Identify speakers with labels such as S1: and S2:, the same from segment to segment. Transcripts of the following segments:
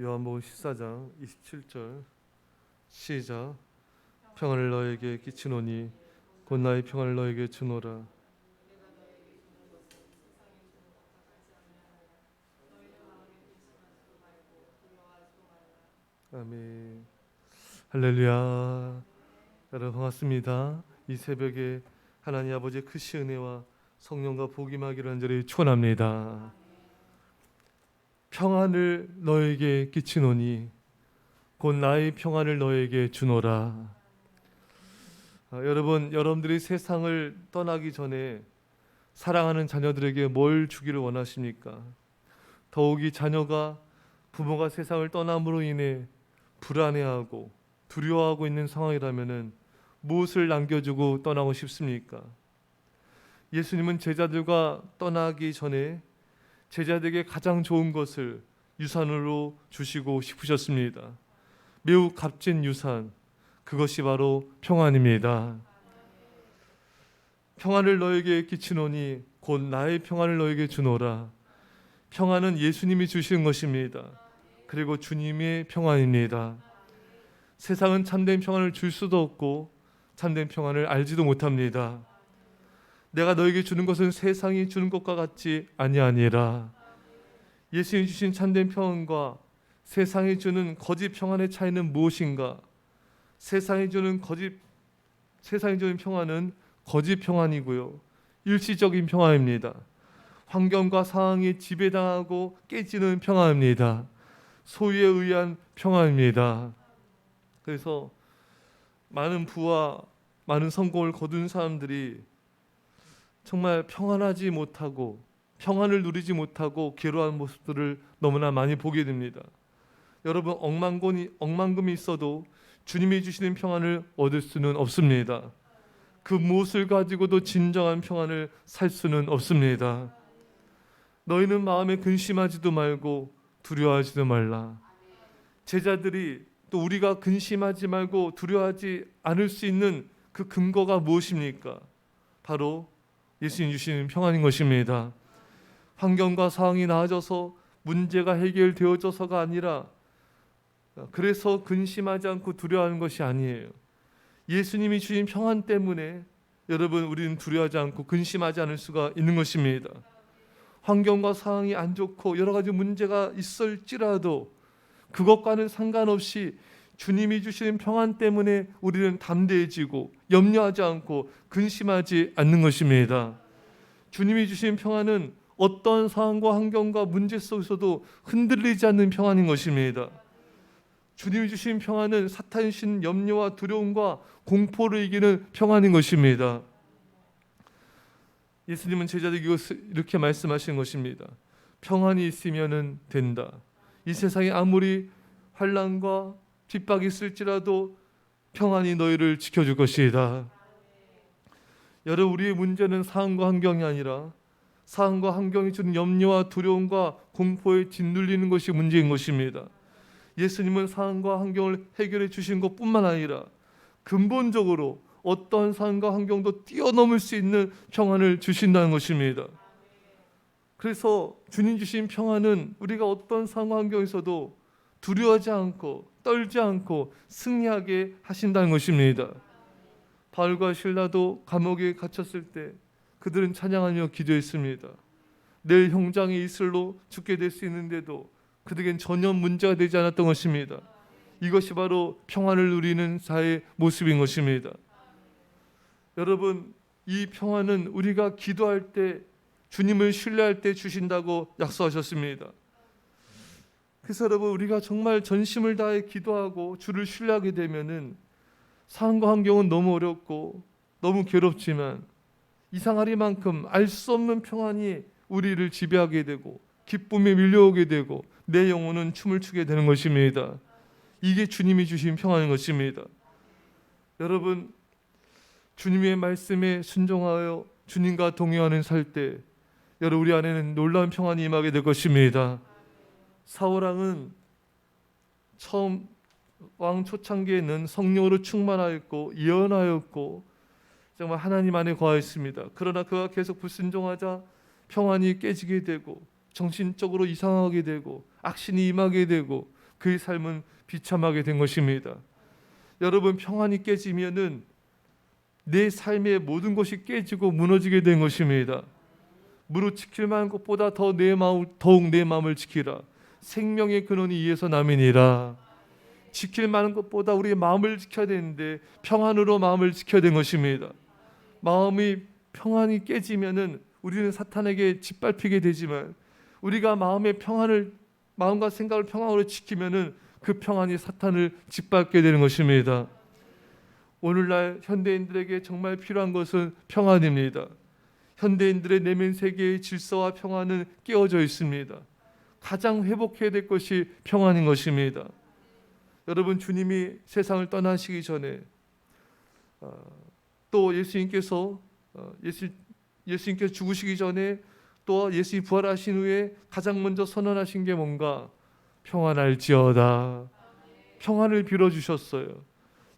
S1: 요한복음 14장 27절 시작. 평안을 너에게 끼치노니 곧 나의 평안을 너에게 주노라. 아멘. 할렐루야. 여러분 반갑습니다. 이 새벽에 하나님 아버지의 크신 은혜와 성령과 복이 임하기를 간절히 축원합니다 평안을 너에게 끼치노니 곧 나의 평안을 너에게 주노라. 아, 여러분, 여러분들이 세상을 떠나기 전에 사랑하는 자녀들에게 뭘 주기를 원하십니까? 더욱이 자녀가 부모가 세상을 떠남으로 인해 불안해하고 두려워하고 있는 상황이라면은 무엇을 남겨주고 떠나고 싶습니까? 예수님은 제자들과 떠나기 전에 제자들에게 가장 좋은 것을 유산으로 주시고 싶으셨습니다. 매우 값진 유산, 그것이 바로 평안입니다. 평안을 너에게 끼치노니 곧 나의 평안을 너에게 주노라. 평안은 예수님이 주시는 것입니다. 그리고 주님의 평안입니다. 세상은 참된 평안을 줄 수도 없고 참된 평안을 알지도 못합니다. 내가 너에게 주는 것은 세상이 주는 것과 같지 아니하니라. 예수님 주신 참된 평안과 세상이 주는 거짓 평안의 차이는 무엇인가? 세상이 주는 거짓 세상이 주는 평안은 거짓 평안이고요. 일시적인 평안입니다. 환경과 상황이 지배당하고 깨지는 평안입니다. 소유에 의한 평안입니다. 그래서 많은 부와 많은 성공을 거둔 사람들이 정말 평안하지 못하고 평안을 누리지 못하고 괴로워하는 모습들을 너무나 많이 보게 됩니다. 여러분 억만금이 억만금이 있어도 주님이 주시는 평안을 얻을 수는 없습니다. 그 무엇을 가지고도 진정한 평안을 살 수는 없습니다. 너희는 마음에 근심하지도 말고 두려워하지도 말라. 제자들이 또 우리가 근심하지 말고 두려워하지 않을 수 있는 그 근거가 무엇입니까? 바로 예수님 주시는 평안인 것입니다. 환경과 상황이 나아져서 문제가 해결되어져서가 아니라 그래서 근심하지 않고 두려워하는 것이 아니에요. 예수님이 주신 평안 때문에 여러분 우리는 두려워하지 않고 근심하지 않을 수가 있는 것입니다. 환경과 상황이 안 좋고 여러 가지 문제가 있을지라도 그것과는 상관없이 주님이 주시는 평안 때문에 우리는 담대해지고 염려하지 않고 근심하지 않는 것입니다. 주님이 주신 평안은 어떤 상황과 환경과 문제 속에서도 흔들리지 않는 평안인 것입니다. 주님이 주신 평안은 사탄이 신 염려와 두려움과 공포를 이기는 평안인 것입니다. 예수님은 제자들에게 이렇게 말씀하신 것입니다. 평안이 있으면은 된다. 이 세상에 아무리 환란과 핍박이 있을지라도 평안이 너희를 지켜줄 것이다. 여러분 우리의 문제는 상황과 환경이 아니라 상황과 환경이 주는 염려와 두려움과 공포에 짓눌리는 것이 문제인 것입니다. 예수님은 상황과 환경을 해결해 주신 것뿐만 아니라 근본적으로 어떤 상황과 환경도 뛰어넘을 수 있는 평안을 주신다는 것입니다. 그래서 주님 주신 평안은 우리가 어떤 상황 환경에서도 두려워하지 않고 떨지 않고 승리하게 하신다는 것입니다. 바울과 신라도 감옥에 갇혔을 때 그들은 찬양하며 기도했습니다. 내일 형장에 이슬로 죽게 될 수 있는데도 그들에겐 전혀 문제가 되지 않았던 것입니다. 이것이 바로 평안을 누리는 자의 모습인 것입니다. 여러분, 이 평안은 우리가 기도할 때 주님을 신뢰할 때 주신다고 약속하셨습니다. 그래서 여러분 우리가 정말 전심을 다해 기도하고 주를 신뢰하게 되면은 상황과 환경은 너무 어렵고 너무 괴롭지만 이상하리만큼 알 수 없는 평안이 우리를 지배하게 되고 기쁨에 밀려오게 되고 내 영혼은 춤을 추게 되는 것입니다. 이게 주님이 주신 평안인 것입니다. 여러분 주님의 말씀에 순종하여 주님과 동행하는 살 때 여러분 우리 안에는 놀라운 평안이 임하게 될 것입니다. 사울왕은 처음 왕 초창기에는 성령으로 충만하였고 예언하였고 정말 하나님 안에 거하였습니다. 그러나 그가 계속 불순종하자 평안이 깨지게 되고 정신적으로 이상하게 되고 악신이 임하게 되고 그의 삶은 비참하게 된 것입니다. 여러분 평안이 깨지면은 내 삶의 모든 것이 깨지고 무너지게 된 것입니다. 무릇 지킬 만한 것보다 더 내 마음 더욱 내 마음을 지키라. 생명의 근원이 이에서 남이니라. 지킬 만한 것보다 우리의 마음을 지켜야 되는데 평안으로 마음을 지켜야 되는 것입니다. 마음이 평안이 깨지면은 우리는 사탄에게 짓밟히게 되지만 우리가 마음의 평안을 마음과 생각을 평안으로 지키면은 그 평안이 사탄을 짓밟게 되는 것입니다. 오늘날 현대인들에게 정말 필요한 것은 평안입니다. 현대인들의 내면 세계의 질서와 평안은 깨어져 있습니다. 가장 회복해야 될 것이 평안인 것입니다. 여러분 주님이 세상을 떠나시기 전에 어, 또 예수님께서 어, 예수 예수님께서 죽으시기 전에 또 예수님 부활하신 후에 가장 먼저 선언하신 게 뭔가 평안할지어다 평안을 빌어 주셨어요.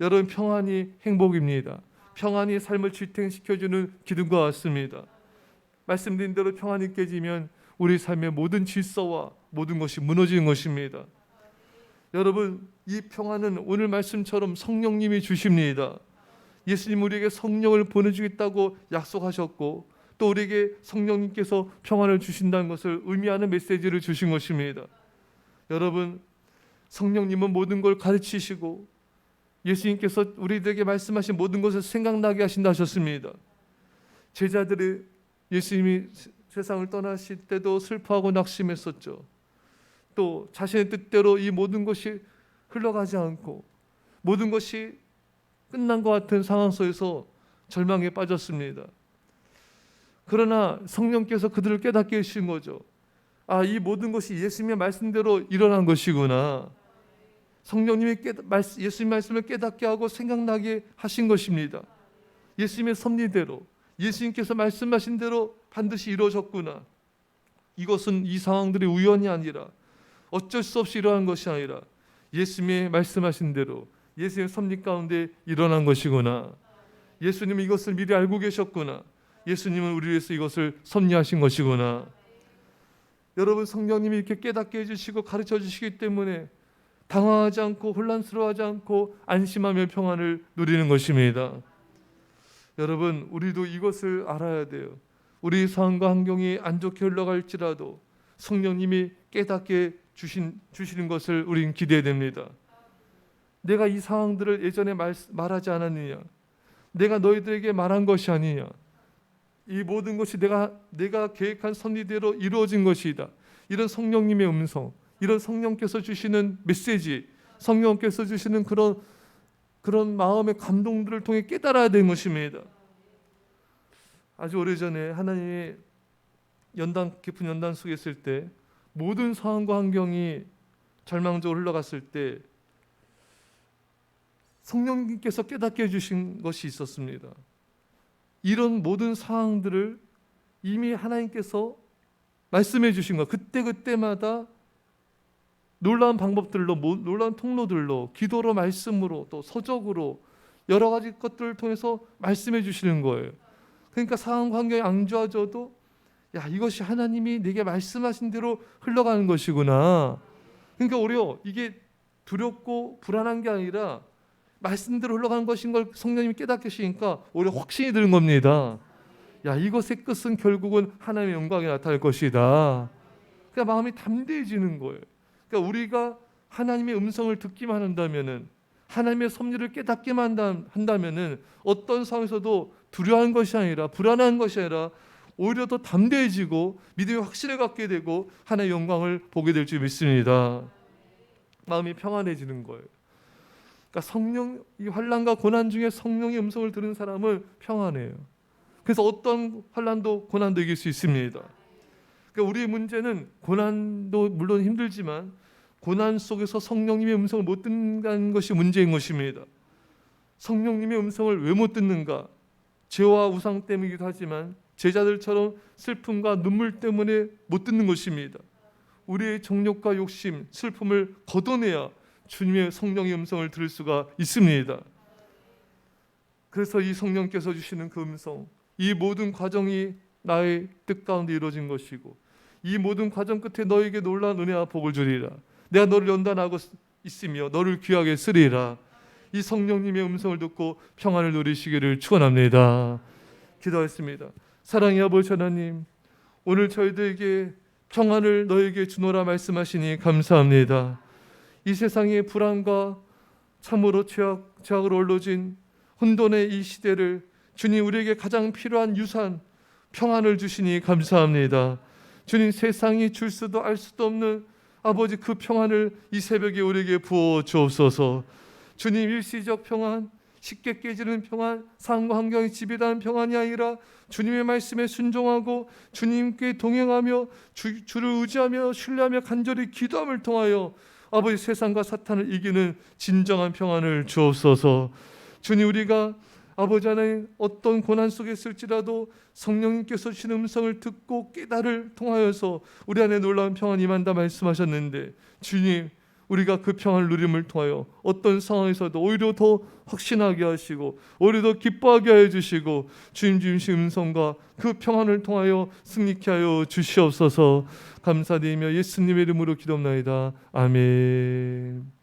S1: 여러분 평안이 행복입니다. 평안이 삶을 지탱시켜 주는 기둥과 같습니다. 말씀드린 대로 평안이 깨지면 우리 삶의 모든 질서와 모든 것이 무너지는 것입니다. 여러분 이 평안은 오늘 말씀처럼 성령님이 주십니다. 예수님 우리에게 성령을 보내주겠다고 약속하셨고 또 우리에게 성령님께서 평안을 주신다는 것을 의미하는 메시지를 주신 것입니다. 여러분 성령님은 모든 걸 가르치시고 예수님께서 우리들에게 말씀하신 모든 것을 생각나게 하신다 하셨습니다. 제자들이 예수님이 세상을 떠나실 때도 슬퍼하고 낙심했었죠. 또 자신의 뜻대로 이 모든 것이 흘러가지 않고 모든 것이 끝난 것 같은 상황 속에서 절망에 빠졌습니다. 그러나 성령께서 그들을 깨닫게 해주신 거죠. 아, 이 모든 것이 예수님의 말씀대로 일어난 것이구나. 성령님이 예수님 말씀을 깨닫게 하고 생각나게 하신 것입니다. 예수님의 섭리대로 예수님께서 말씀하신 대로 반드시 이루어졌구나. 이것은 이 상황들이 우연이 아니라 어쩔 수 없이 일어난 것이 아니라 예수님의 말씀하신 대로 예수님의 섭리 가운데 일어난 것이구나. 예수님은 이것을 미리 알고 계셨구나. 예수님은 우리 위해서 이것을 섭리하신 것이구나. 여러분 성령님이 이렇게 깨닫게 해주시고 가르쳐 주시기 때문에 당황하지 않고 혼란스러워하지 않고 안심하며 평안을 누리는 것입니다. 여러분 우리도 이것을 알아야 돼요. 우리 상황과 환경이 안 좋게 흘러갈지라도 성령님이 깨닫게 주신 주시는 것을 우리는 기대해야 됩니다. 내가 이 상황들을 예전에 말, 말하지 않았느냐? 내가 너희들에게 말한 것이 아니냐? 이 모든 것이 내가 내가 계획한 섭리대로 이루어진 것이다. 이런 성령님의 음성, 이런 성령께서 주시는 메시지, 성령께서 주시는 그런 그런 마음의 감동들을 통해 깨달아야 되는 것입니다. 아주 오래전에 하나님이 연단 깊은 연단 속에 있을 때 모든 상황과 환경이 절망적으로 흘러갔을 때 성령님께서 깨닫게 해주신 것이 있었습니다. 이런 모든 상황들을 이미 하나님께서 말씀해 주신 것 그때 그때마다 놀라운 방법들로 놀라운 통로들로 기도로 말씀으로 또 서적으로 여러 가지 것들을 통해서 말씀해 주시는 거예요. 그러니까 상황 환경이 안 좋아져도 야 이것이 하나님이 내게 말씀하신 대로 흘러가는 것이구나. 그러니까 오히려 이게 두렵고 불안한 게 아니라 말씀대로 흘러가는 것인 걸 성령님이 깨닫게 하시니까 오히려 확신이 드는 겁니다. 야 이것의 끝은 결국은 하나님의 영광이 나타날 것이다. 그러니까 마음이 담대해지는 거예요. 그러니까 우리가 하나님의 음성을 듣기만 한다면은 하나님의 섭리를 깨닫기만 한다면은 어떤 상황에서도 두려워한 것이 아니라 불안한 것이 아니라 오히려 더 담대해지고 믿음의 확신을 갖게 되고 하나님의 영광을 보게 될 줄 믿습니다. 마음이 평안해지는 거예요. 그러니까 성령 이 환란과 고난 중에 성령의 음성을 들은 사람은 평안해요. 그래서 어떤 환란도 고난도 이길 수 있습니다. 그러니까 우리의 문제는 고난도 물론 힘들지만 고난 속에서 성령님의 음성을 못 듣는 것이 문제인 것입니다. 성령님의 음성을 왜 못 듣는가? 죄와 우상 때문이기도 하지만 제자들처럼 슬픔과 눈물 때문에 못 듣는 것입니다. 우리의 정욕과 욕심, 슬픔을 걷어내야 주님의 성령의 음성을 들을 수가 있습니다. 그래서 이 성령께서 주시는 그 음성, 이 모든 과정이 나의 뜻 가운데 이루어진 것이고 이 모든 과정 끝에 너에게 놀라운 은혜와 복을 주리라. 내가 너를 연단하고 있으며 너를 귀하게 쓰리라. 이 성령님의 음성을 듣고 평안을 누리시기를 축원합니다. 기도하겠습니다. 사랑의 아버지 하나님, 오늘 저희들에게 평안을 너에게 주노라 말씀하시니 감사합니다. 이 세상의 불안과 참으로 죄악, 죄악으로 올라진 혼돈의 이 시대를 주님 우리에게 가장 필요한 유산 평안을 주시니 감사합니다. 주님 세상이 줄 수도 알 수도 없는 아버지 그 평안을 이 새벽에 우리에게 부어 주옵소서. 주님 일시적 평안, 쉽게 깨지는 평안, 상과 환경이 지배하는 평안이 아니라 주님의 말씀에 순종하고 주님께 동행하며 주, 주를 의지하며 신뢰하며 간절히 기도함을 통하여 아버지 세상과 사탄을 이기는 진정한 평안을 주옵소서. 주님 우리가 아버지 하나님 어떤 고난 속에 있을지라도 성령님께서 주신 음성을 듣고 깨달을 통하여서 우리 안에 놀라운 평안이 임한다 말씀하셨는데 주님 우리가 그 평안을 누림을 통하여 어떤 상황에서도 오히려 더 확신하게 하시고 오히려 더 기뻐하게 해 주시고 주님 주신 음성과 그 평안을 통하여 승리케 하여 주시옵소서. 감사드리며 예수님의 이름으로 기도합나이다. 아멘